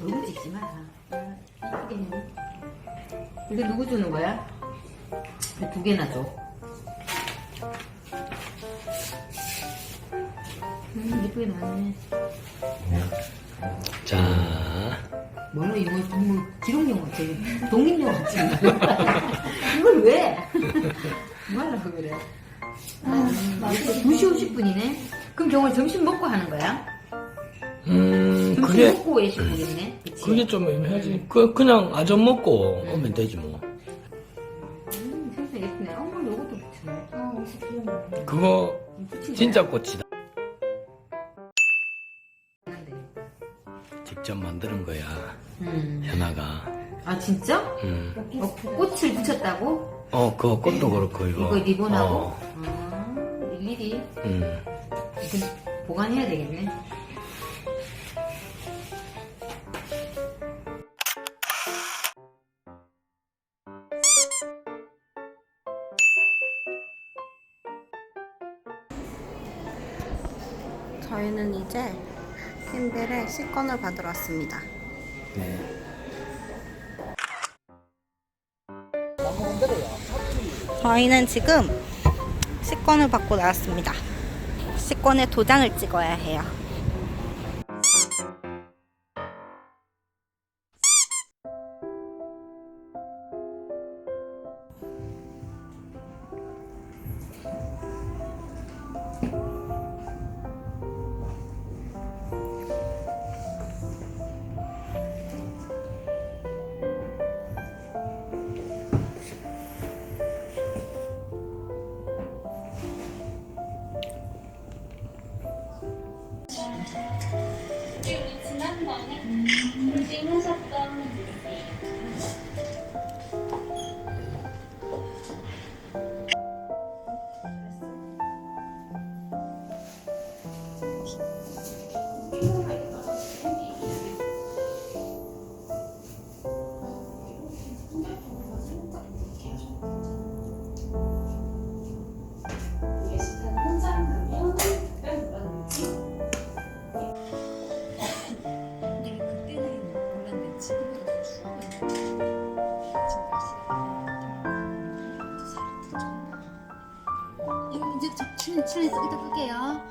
얼굴 찍지. 아, 이쁘게 해. 이거 누구 주는 거야? 두 개나 줘. 음, 예쁘게 나왔네. 자, 뭐로 이거 너무 기록용 같아. 독립용 같지? 이걸 왜? 뭐 하려고 그래? 음, 2시 50분이네? 그럼 정말 점심 먹고 하는 거야? 음, 점심 그게, 먹고 외식 보겠네? 그치? 그게 좀 애매하지. 그, 그냥 아점 먹고 오면 되지 뭐. 음, 예쁘네. 어머, 요것도 붙이네. 아, 옷이 귀여워. 그거 붙인 진짜? 꽃이다. 네. 직접 만드는 거야, 음. 현아가. 아, 진짜? 음. 어, 꽃을 붙였다고? 어, 그거 꽃도 그렇고, 이거. 이거 리본하고? 어, 아, 일일이? 음. 이거 보관해야 되겠네. 캔들의 식권을 받으러 왔습니다. 네. 저희는 지금 식권을 받고 나왔습니다. 식권에 도장을 찍어야 해요. 이따 볼게요.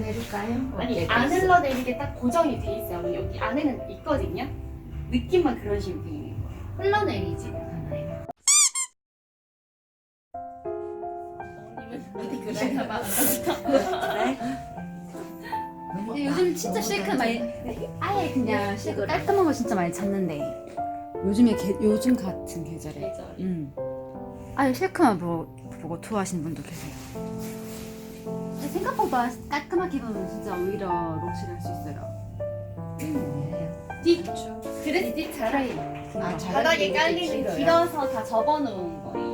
내릴까요? 아니 어때? 안 흘러내리게 딱 고정이 돼 있어요 여기 안에는 있거든요 느낌만 그러시면 돼요 흘러내리지 않아요 어디 그래? 근데 요즘 진짜 실크 많이 아예 그냥 식으로 깔끔한 거 진짜 많이 찾는데 요즘에 게, 요즘 같은 계절에 계절 음. 아예 실크만 보고, 보고 투어하시는 분도 계세요. 근데 생각보다 깔끔하게 입으면 진짜 오히려 록시를 할수 있어요. 뒷 그래서 뒷 자락이 아, 바닥에 자락이 깔리는? 길어서 다 접어놓은 거예요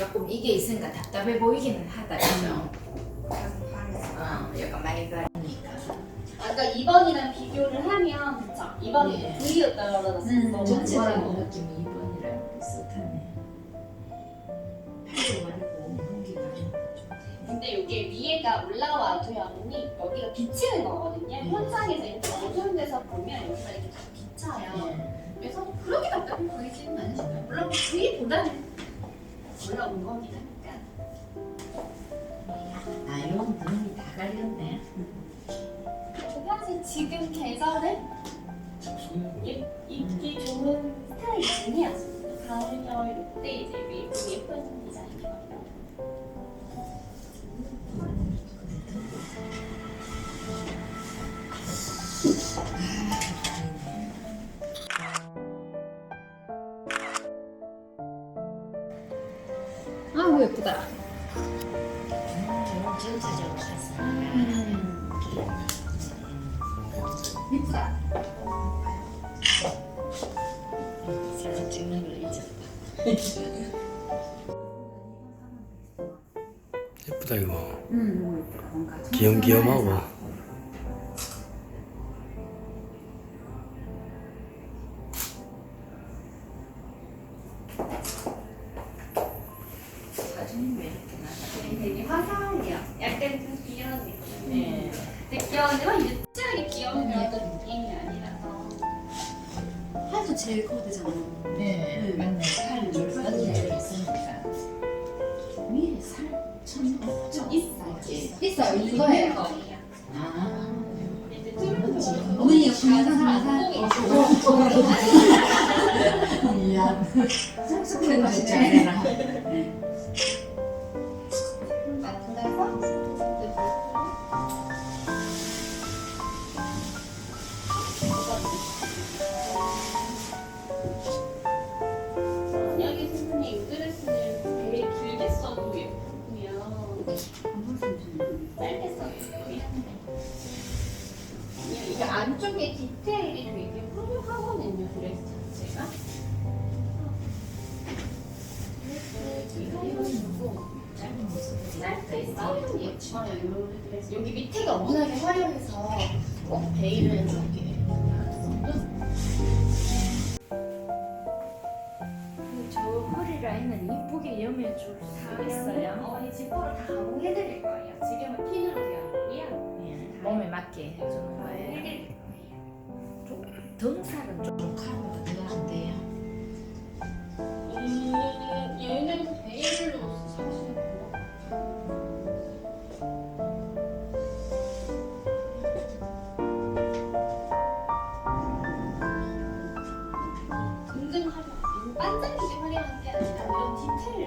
조금 이게 있으니까 답답해 보이기는 하다, 그죠? 어, 약간 많이 가니까. 아까 2번이랑 비교를 하면 그쵸? 2번이 예. V였다 그러잖아 음, 전체적으로 전체적으로 느낌이 2번이랑 비슷하네. 팔도 말고, 공기가 좀 근데 이게 위에가 올라와도요, 언니 여기가 비치는 거거든요. 현장에서 이렇게 어두운 데서 보면 여기가 이렇게 다 비쳐요. 그래서 그렇게 답답해 보이지는 않으시죠. 물론 위보다는 올라온 거긴 하니까. 아, 이런 분이 다 갈렸네. 사실 지금 계절은 이- 입기 좋은 스타일이 아니야. 가을, 겨울 이때 이제 예쁜 예쁜 디자인 예쁘다. 전체적으로 갔으니까. 예쁘다. 사진 찍는 걸 잊었다. 예쁘다 이거. 음, 귀염귀염하고. 있는. 거예요. 아. 어머니 미안. 삭삭한 거 진짜 여기 밑에가 워낙에 화려해서 꼭 베일을 이렇게 저 허리 라인은 이쁘게 여며줄 수 있어요. 어머니 지퍼로 다 가공해드릴 거예요. 지금은 핀으로 되어 있고요. 몸에 맞게 해주는 거예요. 가공해드릴 거예요. 등살은 좀 카르가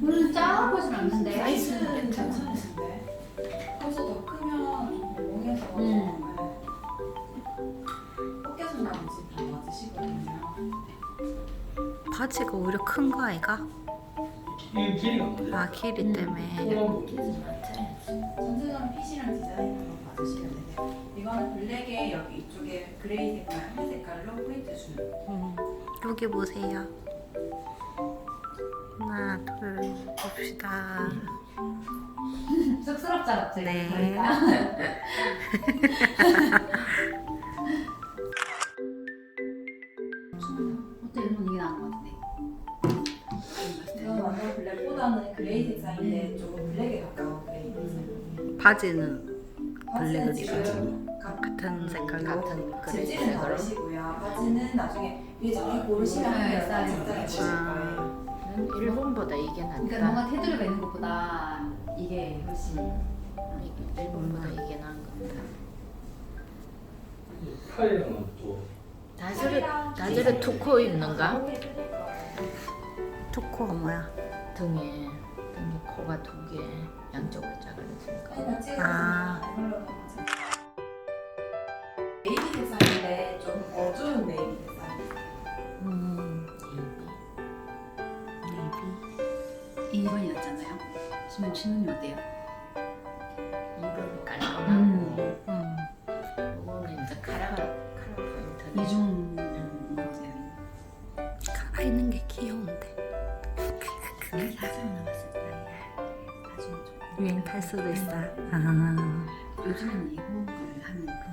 물은 짜보진 않는데. 사이즈는 괜찮으신데. 거기서 더 크면 몽에서 음. 벗겨진다든지 다 맞으시거든요. 바지가 오히려 큰 거 아이가? 이 길이가 뭐지? 아 길이 때문에 전체적인 핏이랑 디자인으로 받으시면 돼요. 이거는 블랙에 여기 이쪽에 그레이 색깔, 흰 색깔로 포인트 주는 거. 음, 여기 보세요 하나 둘 봅시다 쑥스럽잖아 갑자기. 네. 그러니까. 어때 이런 이게 나은 것 같은데. 이건 완전 블랙보다는 그레이 색상인데 조금 블랙에 가까운 그레이 색상. 바지는 바지는 블랙은 지금 같은 색깔로 같은 그래. 재질은 다르시고요. 바지는 나중에 위에 고르시면 네, 네, 사이즈. 적당히 보실 거예요. 일본보다 이게 그러니까 낫다. 뭔가 테두리가 있는 것보다 이게 훨씬. 일본보다 이게 나은 것 같다. 팔이랑은 또 다저를 다저를 투코 입는가? 초코가 뭐야? 등에 등에 코가 두 개, 양쪽으로 작아졌으니까. 아. 신문 신문이 어때요? 이건 깔끔하고 음. 음. 이거는 이제 카라 카라 포인트. 이중 거세요. 살아있는 게 귀여운데. 사진 나갔을 때 나중에 좀 유행 탈 수도 있어. 아. 요즘에는 이런 거를 하면 그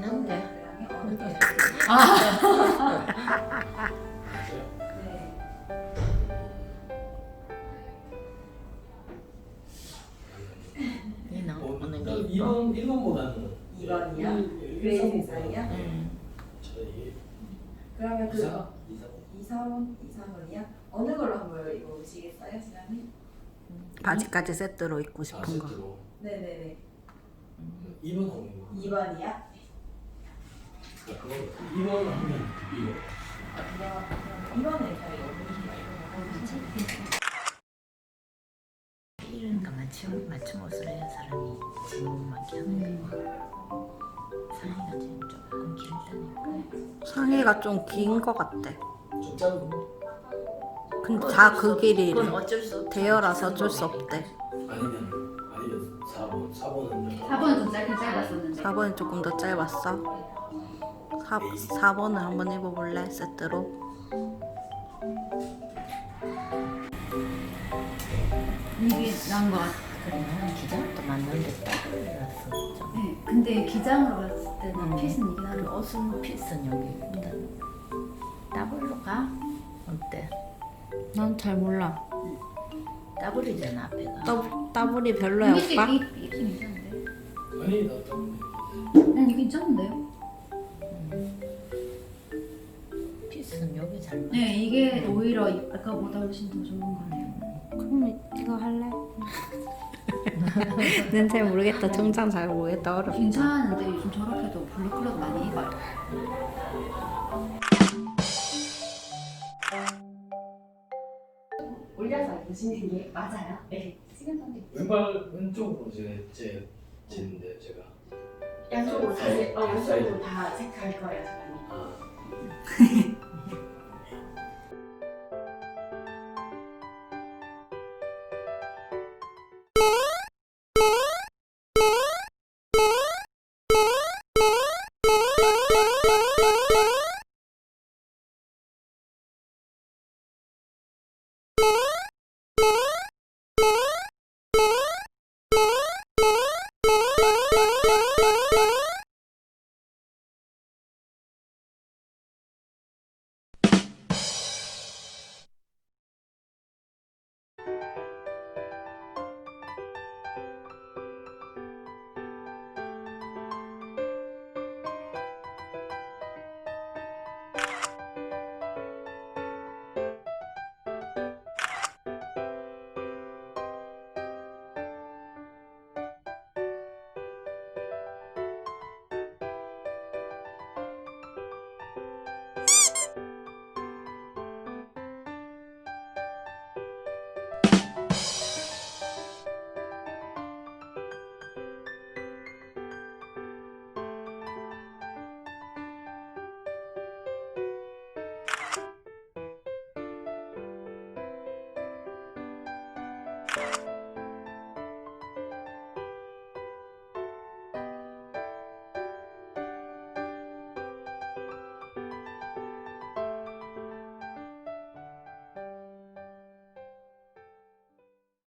모양이 어느 네. 이 나오는 게 어, 이뻐. 1번, 1번보다는 2번이야? 그레이 색상이야? 음. 저희 그러면 그 이상? 이상? 2사원, 2사원이야? 어느 걸로 한번 입어보시겠어요, 지난해? 바지까지 세트로 입고 싶은 거. 세트로 네네네. 2번 하면 2번이 야? 2번 하면 이거 아, 2번, 2번은 잘 입어보시나요? 이러니까 맞춤 맞춤 옷을 해야 사람이 지금만게 하는 거. 상의가 지금 좀안 길다니까. 상의가 좀 긴 거 같대. 좀 짧은 거 근데 다 그 길이래. 그건 어쩔 수 없어. 대여라서 어쩔 수 없대. 아니면 아니면 4번 4번은 4번은 좀 짧긴 짧았었는데 4번이 조금 더 짧았어. 4, 4번을 한번 입어볼래? 세트로. 이게 나은 것 같아 그래 나는 기장도 맞는데 딱 그래서 좀. 네, 근데 기장으로 봤을 때는 음. 핏은 이긴 그 한데 옷은 핏은 여기 일단 더블로 가? 어때? 난 잘 몰라. 더블이잖아 앞에가. 더, 더블이 별로야, 이게 오빠? 이게 이상한데 아니 나 때문에 난 이게 괜찮은데요? 네 이게 오히려 아까보다 훨씬 더 좋은 거네요 그럼 이거 할래? 난 잘 모르겠다. 정장 잘 모르겠다. 어렵다. 괜찮은데 요즘 저렇게도 블루 컬러도 많이 입어요 올려서 입으시는 게 맞아요. 네. 왼발 왼쪽으로 제, 제 제인데 제가 양쪽으로 다, 세- 어. 양쪽으로 다 체크할 거예요, 저는. 아 Bye.